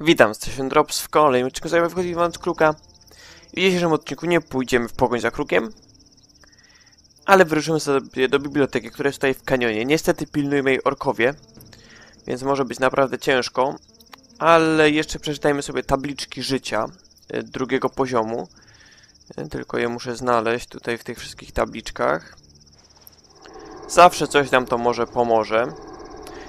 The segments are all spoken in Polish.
Witam, Station Drops w kolejnym odcinku zajmę wchodzi z kruka. W dzisiejszym odcinku nie pójdziemy w pogoń za krukiem, ale wyruszymy sobie do biblioteki, która jest tutaj w kanionie. Niestety pilnują jej orkowie, więc może być naprawdę ciężko, ale jeszcze przeczytajmy sobie tabliczki życia y, drugiego poziomu. Y, Tylko je muszę znaleźć tutaj w tych wszystkich tabliczkach. Zawsze coś nam to może pomoże.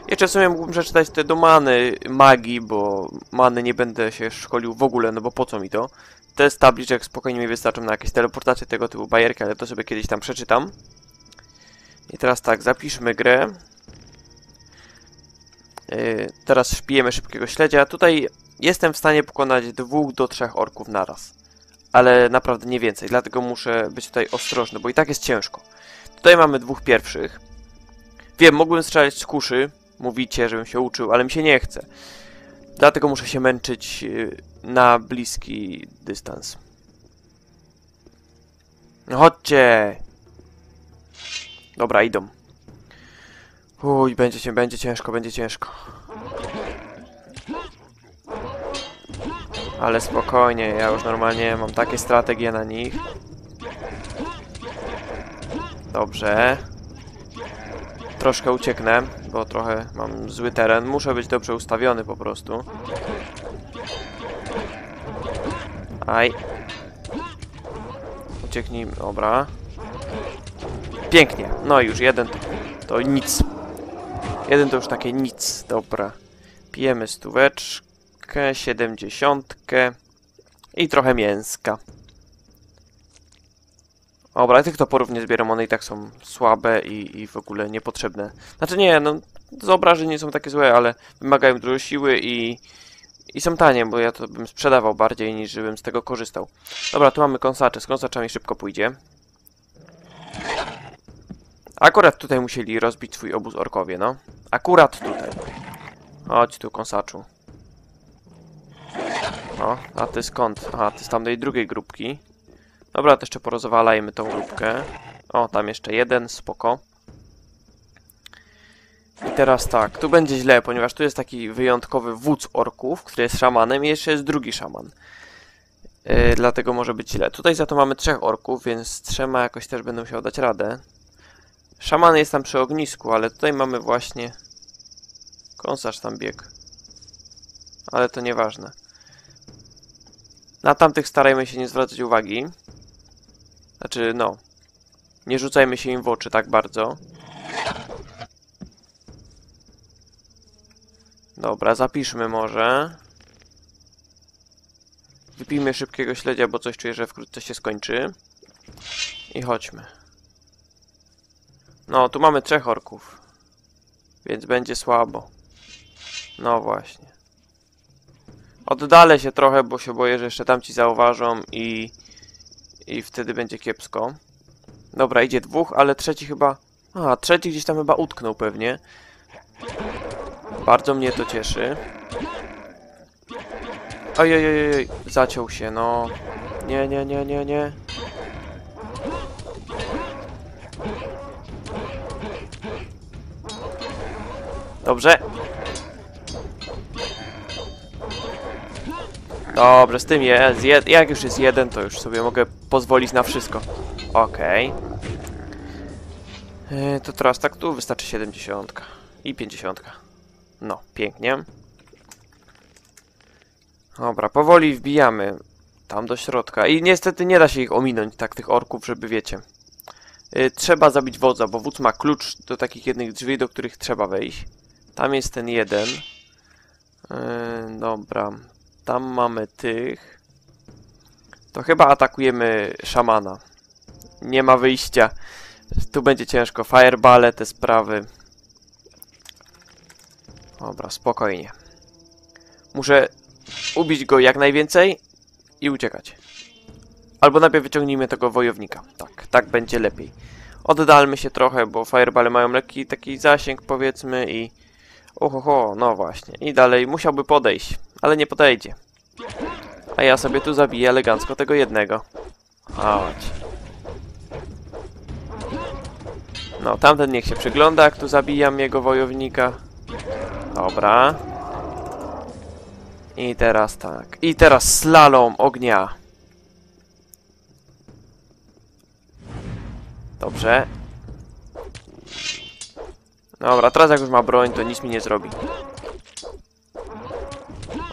Jeszcze w sumie mógłbym przeczytać te domany magii, bo many nie będę się szkolił w ogóle, no bo po co mi to? Te z tabliczek spokojnie mi wystarczą na jakieś teleportacje tego typu bajerki, ale to sobie kiedyś tam przeczytam. I teraz tak, zapiszmy grę. Yy, teraz szpijemy szybkiego śledzia. Tutaj jestem w stanie pokonać dwóch do trzech orków naraz. Ale naprawdę nie więcej, dlatego muszę być tutaj ostrożny, bo i tak jest ciężko. Tutaj mamy dwóch pierwszych. Wiem, mógłbym strzelać z kuszy, mówicie, żebym się uczył, ale mi się nie chce. Dlatego muszę się męczyć yy, na bliski dystans. No Chodźcie! Dobra, idą. Uj, będzie, będzie ciężko, będzie ciężko. Ale spokojnie, ja już normalnie mam takie strategie na nich. Dobrze. Troszkę ucieknę, bo trochę mam zły teren. Muszę być dobrze ustawiony po prostu. Aj. Ucieknij, dobra. Pięknie. No już jeden to, to nic. Jeden to już takie nic. Dobra. Pijemy stóweczkę, siedemdziesiątkę i trochę mięska. Dobra, tych toporów nie zbieram, one i tak są słabe i, i w ogóle niepotrzebne. Znaczy nie, no z nie są takie złe, ale wymagają dużo siły i, i są tanie, bo ja to bym sprzedawał bardziej niż żebym z tego korzystał. Dobra, tu mamy kąsacze, z kąsaczami szybko pójdzie. Akurat tutaj musieli rozbić swój obóz orkowie, no. Akurat tutaj. Chodź tu, kąsaczu. O, a ty skąd? Aha, ty z tamtej drugiej grupki. Dobra, to jeszcze porozwalajmy tą grupkę. O, tam jeszcze jeden, spoko. I teraz tak, tu będzie źle, ponieważ tu jest taki wyjątkowy wódz orków, który jest szamanem i jeszcze jest drugi szaman. Yy, dlatego może być źle. Tutaj za to mamy trzech orków, więc z trzema jakoś też będę musiał dać radę. Szaman jest tam przy ognisku, ale tutaj mamy właśnie... Kąsacz tam biegł. Ale to nieważne. Na tamtych starajmy się nie zwracać uwagi. Znaczy, no. Nie rzucajmy się im w oczy tak bardzo. Dobra, zapiszmy może. Wypijmy szybkiego śledzia, bo coś czuję, że wkrótce się skończy. I chodźmy. No, tu mamy trzech orków. Więc będzie słabo. No właśnie. Oddalę się trochę, bo się boję, że jeszcze tamci zauważą i... I wtedy będzie kiepsko. Dobra, idzie dwóch, ale trzeci chyba... A, trzeci gdzieś tam chyba utknął pewnie. Bardzo mnie to cieszy. Ojej, ojej, zaciął się, no. Nie, nie, nie, nie, nie. Dobrze. Dobrze, z tym jest. Jed jak już jest jeden, to już sobie mogę pozwolić na wszystko. Okej. Yy, to teraz tak tu wystarczy 70 i 50. No, pięknie. Dobra, powoli wbijamy tam do środka. I niestety nie da się ich ominąć, tak, tych orków, żeby wiecie. Yy, trzeba zabić wodza, bo wódz ma klucz do takich jednych drzwi, do których trzeba wejść. Tam jest ten jeden. Yy, dobra. Tam mamy tych. To chyba atakujemy szamana. Nie ma wyjścia. Tu będzie ciężko. Firebale, te sprawy. Dobra, spokojnie. Muszę ubić go jak najwięcej i uciekać. Albo najpierw wyciągnijmy tego wojownika. Tak, tak będzie lepiej. Oddalmy się trochę, bo firebale mają lekki taki zasięg powiedzmy i... Ohoho, no właśnie. I dalej musiałby podejść, ale nie podejdzie. A ja sobie tu zabiję elegancko tego jednego. Chodź. No, tamten niech się przygląda, jak tu zabijam jego wojownika. Dobra. I teraz tak. I teraz slalom ognia. Dobrze. Dobra, teraz jak już ma broń, to nic mi nie zrobi.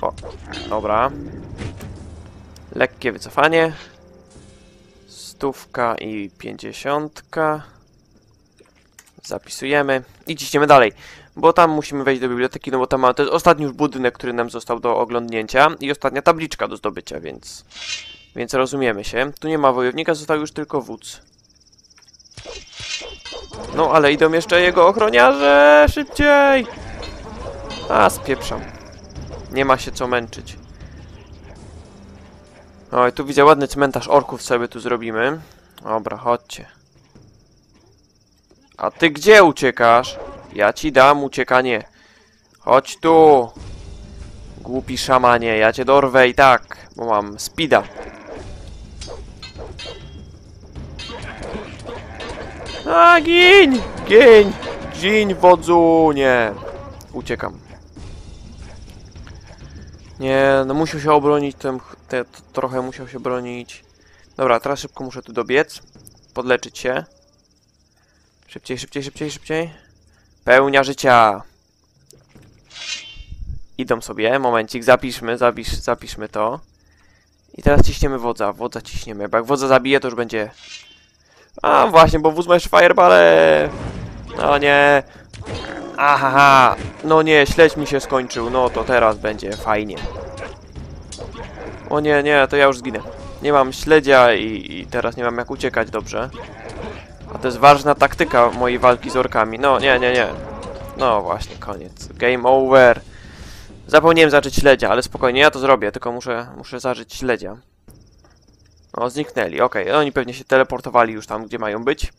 O, dobra. Lekkie wycofanie. Stówka i pięćdziesiątka. Zapisujemy i ciśniemy dalej. Bo tam musimy wejść do biblioteki, no bo tam mamy, to jest ostatni już budynek, który nam został do oglądnięcia i ostatnia tabliczka do zdobycia, więc... Więc rozumiemy się. Tu nie ma wojownika, został już tylko wódz. No, ale idą jeszcze jego ochroniarze! Szybciej! A, spieprzam. Nie ma się co męczyć. Oj, tu widzę ładny cmentarz orków sobie tu zrobimy. Dobra, chodźcie. A ty gdzie uciekasz? Ja ci dam uciekanie. Chodź tu. Głupi szamanie, ja cię dorwę i tak, bo mam speeda. A, gin! Gin! Gin, wodzu! Nie. Uciekam. Nie, no musiał się obronić, ten, trochę musiał się bronić. Dobra, teraz szybko muszę tu dobiec. Podleczyć się. Szybciej, szybciej, szybciej, szybciej. Pełnia życia. Idą sobie, momencik, zapiszmy, zapisz, zapiszmy to. I teraz ciśniemy wodza, wodza ciśniemy, bo jak wodza zabije, to już będzie... A, właśnie, bo wóz ma jeszcze firebale. No nie. Aha, no nie, śledź mi się skończył, no to teraz będzie fajnie. O nie, nie, to ja już zginę. Nie mam śledzia i, i teraz nie mam jak uciekać dobrze. A to jest ważna taktyka mojej walki z orkami. No, nie, nie, nie. No właśnie, koniec. Game over. Zapomniałem zacząć śledzia, ale spokojnie, ja to zrobię, tylko muszę, muszę zażyć śledzia. O, zniknęli, okej, oni pewnie się teleportowali już tam, gdzie mają być.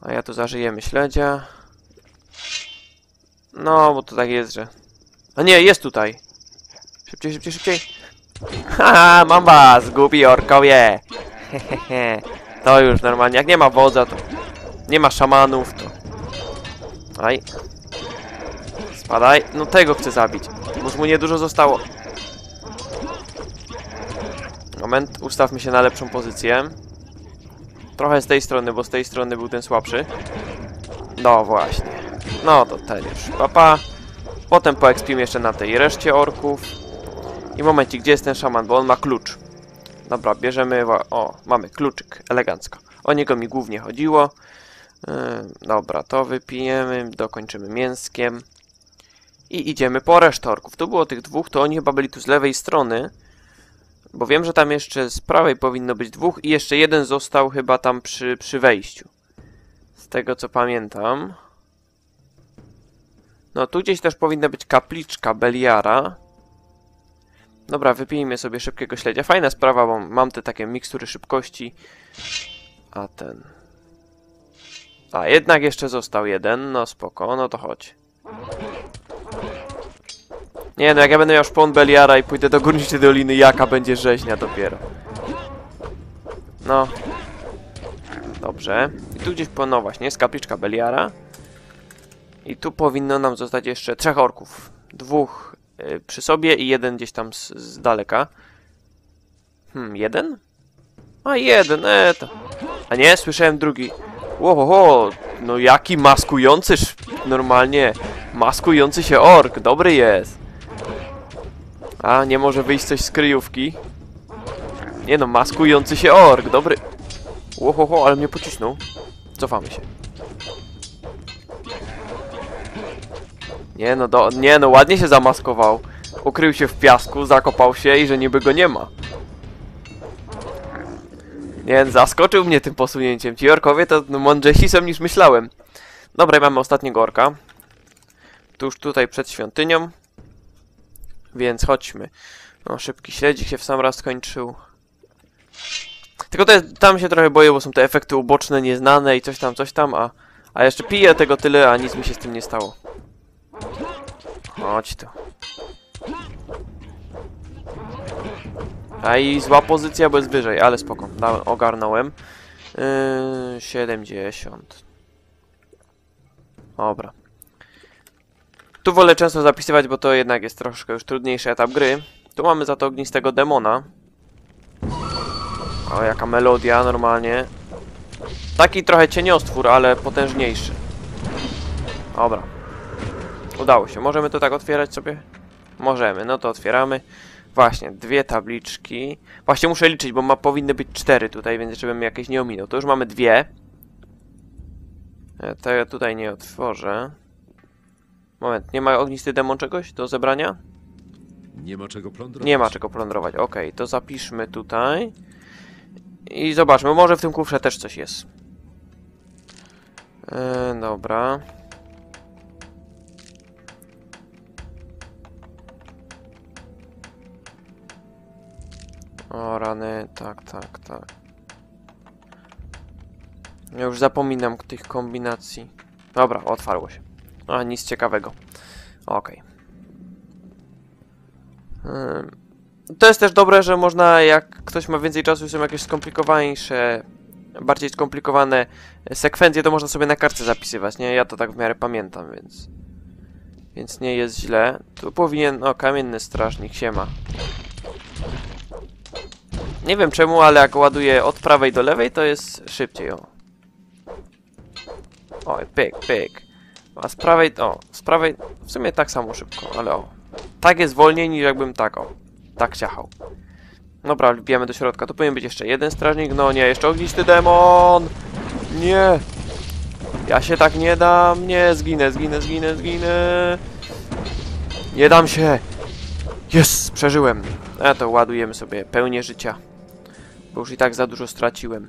A ja tu zażyjemy śledzia. No, bo to tak jest, że... A nie, jest tutaj! Szybciej, szybciej, szybciej! Haha, mam was, głupi orkowie! Hehehe. To już normalnie, jak nie ma wodza, to... Nie ma szamanów, to... Aj. Spadaj. No tego chcę zabić. Już mu niedużo zostało. Moment, ustawmy się na lepszą pozycję. Trochę z tej strony, bo z tej strony był ten słabszy. No właśnie. No to ten już. Papa. Potem poekspimy jeszcze na tej reszcie orków. I momencik, gdzie jest ten szaman, bo on ma klucz. Dobra, bierzemy... O, mamy kluczyk. Elegancko. O niego mi głównie chodziło. Yy, dobra, to wypijemy, dokończymy mięskiem. I idziemy po resztę orków. Tu było tych dwóch, to oni chyba byli tu z lewej strony. Bo wiem, że tam jeszcze z prawej powinno być dwóch i jeszcze jeden został chyba tam przy, przy wejściu. Z tego co pamiętam. No tu gdzieś też powinna być kapliczka Beliara. Dobra, wypijmy sobie szybkiego śledzia. Fajna sprawa, bo mam te takie mikstury szybkości. A ten... A, jednak jeszcze został jeden. No spoko, no to chodź. Nie no, jak ja będę miał szpon Beliara i pójdę do Górniczej Doliny, jaka będzie rzeźnia dopiero. No. Dobrze. I tu gdzieś no właśnie, jest kapliczka Beliara. I tu powinno nam zostać jeszcze trzech orków. Dwóch y, przy sobie i jeden gdzieś tam z, z daleka. Hmm, jeden? A, jeden, e, to... A nie, słyszałem drugi. Łohoho, no jaki maskujący, normalnie, maskujący się ork, dobry jest. A, nie może wyjść coś z kryjówki. Nie no, maskujący się ork, dobry. Łohoho, ale mnie pocisnął. Cofamy się. Nie no, do, nie no, ładnie się zamaskował. Ukrył się w piasku, zakopał się i że niby go nie ma. Nie, zaskoczył mnie tym posunięciem. Ci orkowie to no, mądrzejsi są niż myślałem. Dobra, mamy ostatniego orka. Tuż tutaj przed świątynią. Więc chodźmy. No, szybki śledzik się w sam raz skończył. Tylko tam się trochę boję, bo są te efekty uboczne, nieznane i coś tam, coś tam, a, a jeszcze piję tego tyle, a nic mi się z tym nie stało. Chodź tu. A i zła pozycja, bo jest wyżej, ale spoko. Dałem, ogarnąłem. Yy, 70. Dobra. Tu wolę często zapisywać, bo to jednak jest troszkę już trudniejszy etap gry. Tu mamy za to ognistego demona. O, jaka melodia normalnie. Taki trochę cieniostwór, ale potężniejszy. Dobra. Udało się. Możemy to tak otwierać sobie? Możemy, no to otwieramy. Właśnie, dwie tabliczki. Właśnie muszę liczyć, bo ma, powinny być cztery tutaj, więc żebym jakieś nie ominął. To już mamy dwie. E, To ja tutaj nie otworzę. Moment, nie ma ognisty demon czegoś do zebrania? Nie ma czego plądrować. Nie ma czego plądrować. Okej, to zapiszmy tutaj. I zobaczmy, może w tym kufrze też coś jest. E, dobra. O rany, tak, tak, tak. Ja już zapominam tych kombinacji. Dobra, otwarło się. A, nic ciekawego. Okej. Ym, To jest też dobre, że można, jak ktoś ma więcej czasu i są jakieś skomplikowaniejsze, bardziej skomplikowane sekwencje, to można sobie na kartce zapisywać, nie? Ja to tak w miarę pamiętam, więc... Więc nie jest źle. Tu powinien... O, kamienny strażnik, siema. Nie wiem czemu, ale jak ładuję od prawej do lewej, to jest szybciej, o. Oj, pyk, pyk. A z prawej... O, z prawej... W sumie tak samo szybko, ale o. Tak jest wolniej niż jakbym tak, o. Tak ciachał. Dobra, wbijamy do środka. Tu powinien być jeszcze jeden strażnik. No nie, jeszcze ognisty demon! Nie! Ja się tak nie dam. Nie, zginę, zginę, zginę, zginę. Nie dam się! Jest, przeżyłem. A to ładujemy sobie pełnię życia. Bo już i tak za dużo straciłem.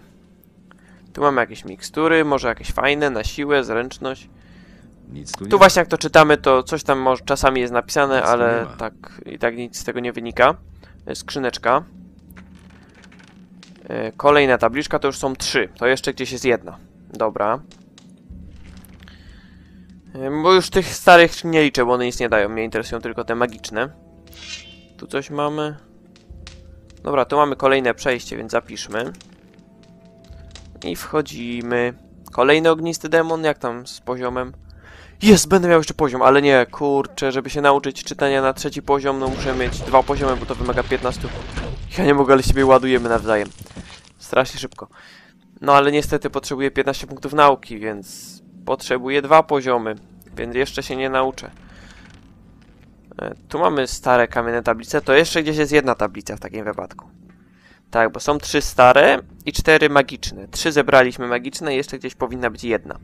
Tu mamy jakieś mikstury, może jakieś fajne, na siłę, zręczność. Nic tu nie Tu właśnie jak to czytamy, to coś tam może czasami jest napisane, Nic ale tak i tak nic z tego nie wynika. Jest Skrzyneczka. E, Kolejna tabliczka to już są trzy. To jeszcze gdzieś jest jedna. Dobra. E, Bo już tych starych nie liczę, bo one nic nie dają. Mnie interesują tylko te magiczne. Tu coś mamy. Dobra, tu mamy kolejne przejście, więc zapiszmy. I wchodzimy. Kolejny ognisty demon, jak tam z poziomem? Jest, będę miał jeszcze poziom, ale nie, kurczę, żeby się nauczyć czytania na trzeci poziom, no muszę mieć dwa poziomy, bo to wymaga 15. Ja nie mogę, ale siebie ładujemy nawzajem. Strasznie szybko. No ale niestety potrzebuję 15 punktów nauki, więc potrzebuję dwa poziomy, więc jeszcze się nie nauczę. E, Tu mamy stare kamienne tablice, to jeszcze gdzieś jest jedna tablica w takim wypadku. Tak, bo są trzy stare i cztery magiczne. Trzy zebraliśmy magiczne jeszcze gdzieś powinna być jedna.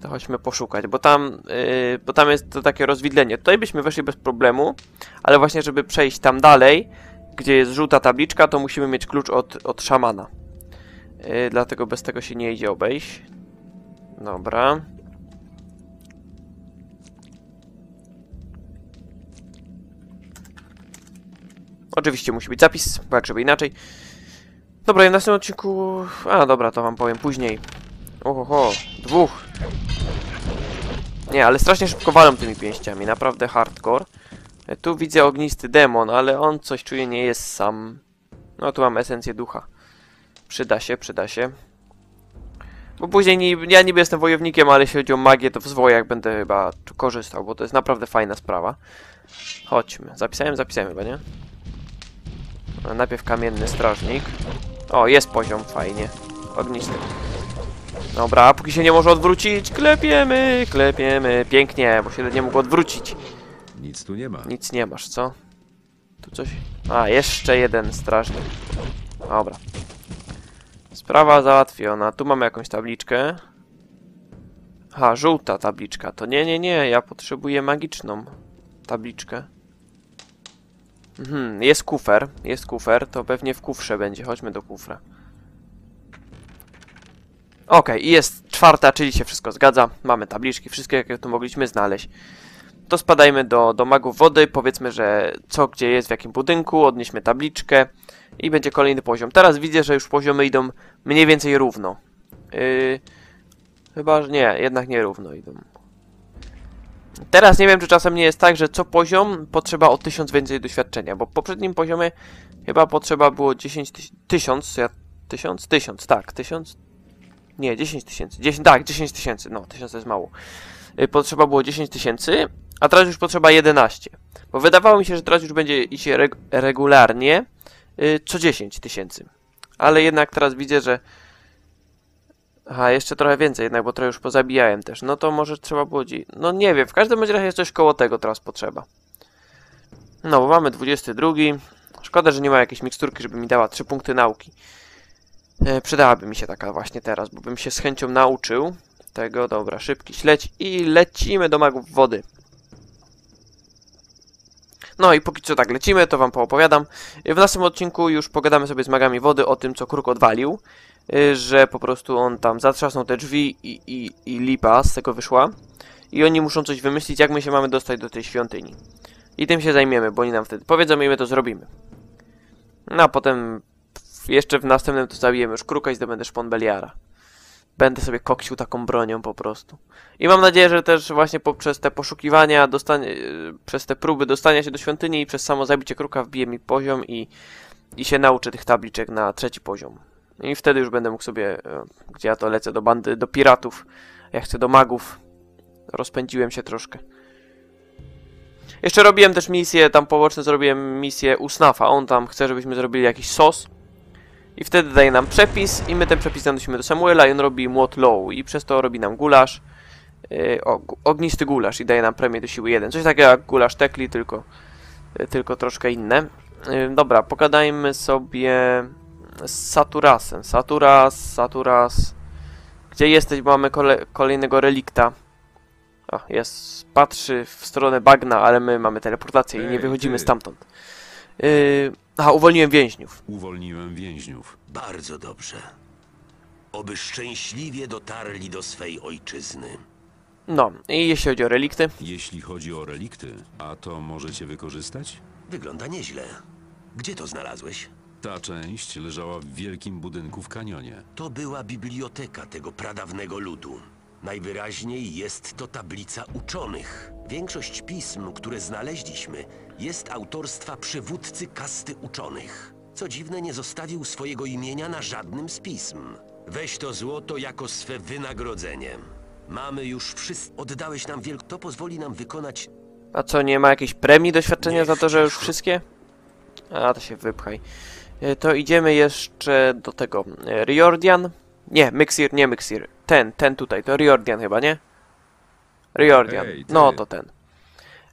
To chodźmy poszukać, bo tam, yy, bo tam jest to takie rozwidlenie. Tutaj byśmy weszli bez problemu, ale właśnie żeby przejść tam dalej, gdzie jest żółta tabliczka, to musimy mieć klucz od, od szamana. Yy, dlatego bez tego się nie idzie obejść. Dobra. Oczywiście musi być zapis, bo jak żeby inaczej. Dobra, i w następnym odcinku... A, dobra, to wam powiem później. Ohoho, dwóch. Nie, ale strasznie szybko walą tymi pięściami, naprawdę hardcore. E, Tu widzę ognisty demon, ale on coś czuje nie jest sam. No tu mam esencję ducha. Przyda się, przyda się. Bo później ni ja niby jestem wojownikiem, ale jeśli chodzi o magię, to w zwojach będę chyba korzystał, bo to jest naprawdę fajna sprawa. Chodźmy. Zapisałem, zapisałem chyba, nie? A najpierw kamienny strażnik. O, jest poziom, fajnie. Ognisty. Dobra, póki się nie może odwrócić, klepiemy, klepiemy. Pięknie, bo się nie mógł odwrócić. Nic tu nie ma. Nic nie masz, co? Tu coś... A, jeszcze jeden strażnik. Dobra. Sprawa załatwiona. Tu mamy jakąś tabliczkę. Ha, żółta tabliczka. To nie, nie, nie. Ja potrzebuję magiczną tabliczkę. Mhm, jest kufer. Jest kufer. To pewnie w kufrze będzie. Chodźmy do kufra. Okej, i jest czwarta, czyli się wszystko zgadza. Mamy tabliczki, wszystkie jakie tu mogliśmy znaleźć. To spadajmy do, do magów wody, powiedzmy, że co gdzie jest, w jakim budynku, odnieśmy tabliczkę i będzie kolejny poziom. Teraz widzę, że już poziomy idą mniej więcej równo. Yy, chyba, że nie, jednak nie równo idą. Teraz nie wiem, czy czasem nie jest tak, że co poziom potrzeba o 1000 więcej doświadczenia, bo w poprzednim poziomie chyba potrzeba było 10 tyś- tysiąc, ja, tysiąc? Tysiąc, tak, tysiąc? Nie, 10 tysięcy, 10, tak, 10 tysięcy, no, 1000 to jest mało. Y, Potrzeba było 10 tysięcy, A teraz już potrzeba 11. Bo wydawało mi się, że teraz już będzie iść reg regularnie y, co 10 tysięcy. Ale jednak teraz widzę, że... Aha, jeszcze trochę więcej jednak, bo trochę już pozabijałem też. No to może trzeba było... No nie wiem, w każdym razie jest coś koło tego teraz potrzeba. No, bo mamy 22. Szkoda, że nie ma jakiejś miksturki, żeby mi dała 3 punkty nauki. E, przydałaby mi się taka właśnie teraz, bo bym się z chęcią nauczył tego. Dobra, szybki śledź i lecimy do magów wody. No i póki co tak lecimy, to wam poopowiadam. W następnym odcinku już pogadamy sobie z magami wody o tym, co Kruk odwalił. y, Że po prostu on tam zatrzasnął te drzwi i, i, i lipa z tego wyszła. I oni muszą coś wymyślić, jak my się mamy dostać do tej świątyni. I tym się zajmiemy, bo oni nam wtedy powiedzą i my to zrobimy. No a potem jeszcze w następnym to zabijemy już Kruka i zdobędę szpon Beliara. Będę sobie koksił taką bronią po prostu. I mam nadzieję, że też właśnie poprzez te poszukiwania, dostanie, yy, przez te próby dostania się do świątyni i przez samo zabicie kruka wbije mi poziom i, i się nauczę tych tabliczek na trzeci poziom. I wtedy już będę mógł sobie, e, gdzie ja to lecę, do bandy, do piratów, ja chcę do magów. Rozpędziłem się troszkę. Jeszcze robiłem też misję, tam poboczne zrobiłem misję u Snafa. On tam chce, żebyśmy zrobili jakiś sos. I wtedy daje nam przepis i my ten przepis zanosimy do Samuela i on robi młot low i przez to robi nam gulasz. Yy, o, ognisty gulasz i daje nam premię do siły 1. Coś takiego jak gulasz tekli, tylko, yy, tylko troszkę inne. Yy, dobra, pogadajmy sobie z Saturasem. Saturas, Saturas. Gdzie jesteś, bo mamy kole kolejnego relikta. O, jest, patrzy w stronę bagna, ale my mamy teleportację i nie wychodzimy stamtąd. Yy, aha, uwolniłem więźniów. Uwolniłem więźniów. Bardzo dobrze. Oby szczęśliwie dotarli do swej ojczyzny. No, i jeśli chodzi o relikty, Jeśli chodzi o relikty, a to możecie wykorzystać? Wygląda nieźle. Gdzie to znalazłeś? Ta część leżała w wielkim budynku w kanionie. To była biblioteka tego pradawnego ludu. Najwyraźniej jest to tablica uczonych. Większość pism, które znaleźliśmy, jest autorstwa przywódcy kasty uczonych. Co dziwne, nie zostawił swojego imienia na żadnym z pism. Weź to złoto jako swe wynagrodzenie. Mamy już wszystko. Oddałeś nam wielk... To pozwoli nam wykonać a co, nie ma jakiejś premii doświadczenia Niech za to, że już wszystkie? A, to się wypchaj. E, To idziemy jeszcze do tego. e, Riordian? Nie, Myxir, nie Myxir. Ten, ten tutaj, to Riordian chyba, nie? Riordian. Ej, ty. No, to ten.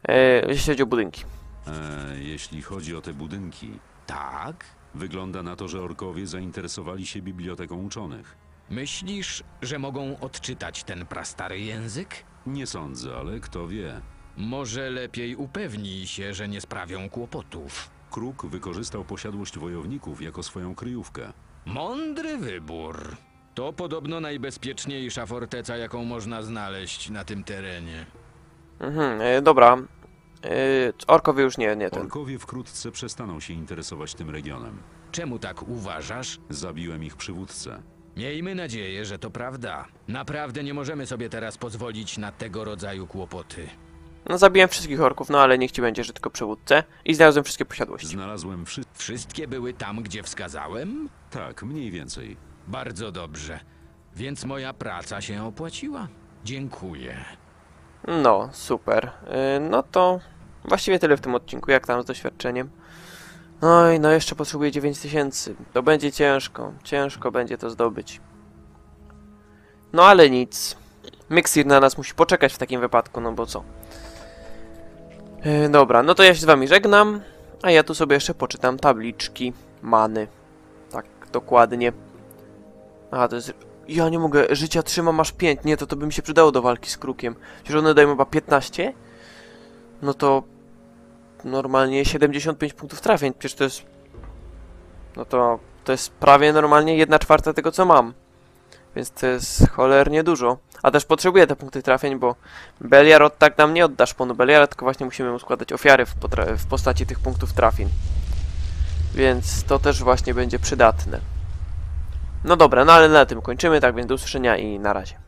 E, jeśli chodzi o budynki. E, jeśli chodzi o te budynki, Tak? wygląda na to, że orkowie zainteresowali się biblioteką uczonych. Myślisz, że mogą odczytać ten prastary język? Nie sądzę, ale kto wie. Może lepiej upewnij się, że nie sprawią kłopotów. Kruk wykorzystał posiadłość wojowników jako swoją kryjówkę. Mądry wybór. To podobno najbezpieczniejsza forteca, jaką można znaleźć na tym terenie. Mhm, e, dobra. E, orkowie już nie, nie ten. Orkowie wkrótce przestaną się interesować tym regionem. Czemu tak uważasz? Zabiłem ich przywódcę. Miejmy nadzieję, że to prawda. Naprawdę nie możemy sobie teraz pozwolić na tego rodzaju kłopoty. No, zabiłem wszystkich orków, no ale niech ci będzie, że tylko przywódcę. I znalazłem wszystkie posiadłości. Znalazłem wszystko. Wszystkie były tam, gdzie wskazałem? Tak, mniej więcej. Bardzo dobrze. Więc moja praca się opłaciła. Dziękuję. No, super. Yy, no to właściwie tyle w tym odcinku. Jak tam z doświadczeniem? No i no jeszcze potrzebuję 9000. To będzie ciężko. Ciężko będzie to zdobyć. No ale nic. Mixir na nas musi poczekać w takim wypadku, no bo co? Yy, dobra, no to ja się z wami żegnam. A ja tu sobie jeszcze poczytam tabliczki many. Tak, dokładnie. A, to jest... Ja nie mogę, życia trzymam aż 5. Nie, to to by mi się przydało do walki z krukiem. Przecież one dają chyba 15? No to... Normalnie 75 punktów trafień. Przecież to jest... No to... To jest prawie normalnie 1 czwarta tego, co mam. Więc to jest cholernie dużo. A też potrzebuję te punkty trafień, bo Beliar od tak nam nie odda szponu Beliara, tylko właśnie musimy mu składać ofiary w, w postaci tych punktów trafień. Więc to też właśnie będzie przydatne. No dobra, no ale na tym kończymy, tak więc do usłyszenia i na razie.